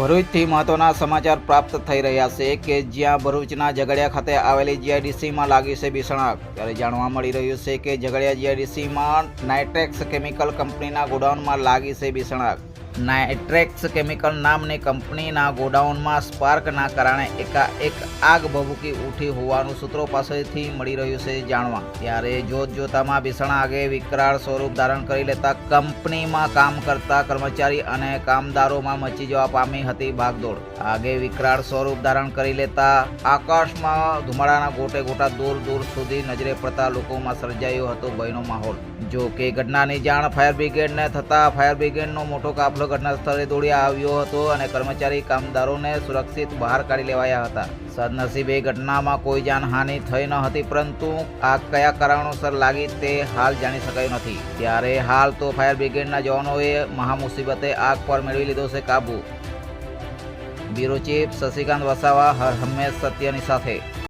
ભરૂચથી મહત્વના સમાચાર પ્રાપ્ત થઈ રહ્યા છે કે જ્યાં ભરૂચના ઝઘડિયા ખાતે આવેલી જીઆઈડીસીમાં લાગી છે ભીષણ આગ. ત્યારે જાણવા મળી રહ્યું છે કે ઝઘડિયા જીઆઈડીસીમાં નાઇટ્રેક્સ કેમિકલ કંપનીના ગોડાઉનમાં લાગી છે ભીષણ આગ. નાઇટ્રેક્સ કેમિકલ નામની કંપનીના ગોડાઉનમાં સ્પાર્કના કારણે એકાએક આગ ભભૂકી ઉઠી હોવાનું સૂત્રો પાસેથી મળી રહ્યું છે જાણવા. ત્યારે જોત જોતામાં ભીષણ આગે વિકરાળ સ્વરૂપ ધારણ કરી લેતા કંપનીમાં કામ કરતા કર્મચારી અને કામદારોમાં મચી જવા પામી હતી ભાગદોડ. આગે વિકરાળ સ્વરૂપ ધારણ કરી લેતા આકાશમાં ધુમાડાના ગોટે ગોટા દૂર દૂર સુધી નજરે પડતા લોકોમાં સર્જાયો હતો ભયનો માહોલ. જો કે ઘટનાની જાણ ફાયર બ્રિગેડને થતાં ફાયર બ્રિગેડનો મોટો કાફલો ઘટના સ્થળે દોડી આવ્યો હતો અને કર્મચારી કામદારોને સુરક્ષિત બહાર કાઢી લેવાયા હતા. સદનસીબે ઘટનામાં કોઈ જાનહાનિ થઈ ન હતી, પરંતુ આગ કયા કારણોસર લાગી તે હાલ જાણી શકાયું નથી. ત્યારે હાલ તો ફાયર બ્રિગેડના જવાનોએ મહામુસીબતે આગ પર મેળવી લીધો છે કાબુ. બ્યુરો ચીફ શશિકાંત વસાવા, હર હંમેશ સત્યની સાથે.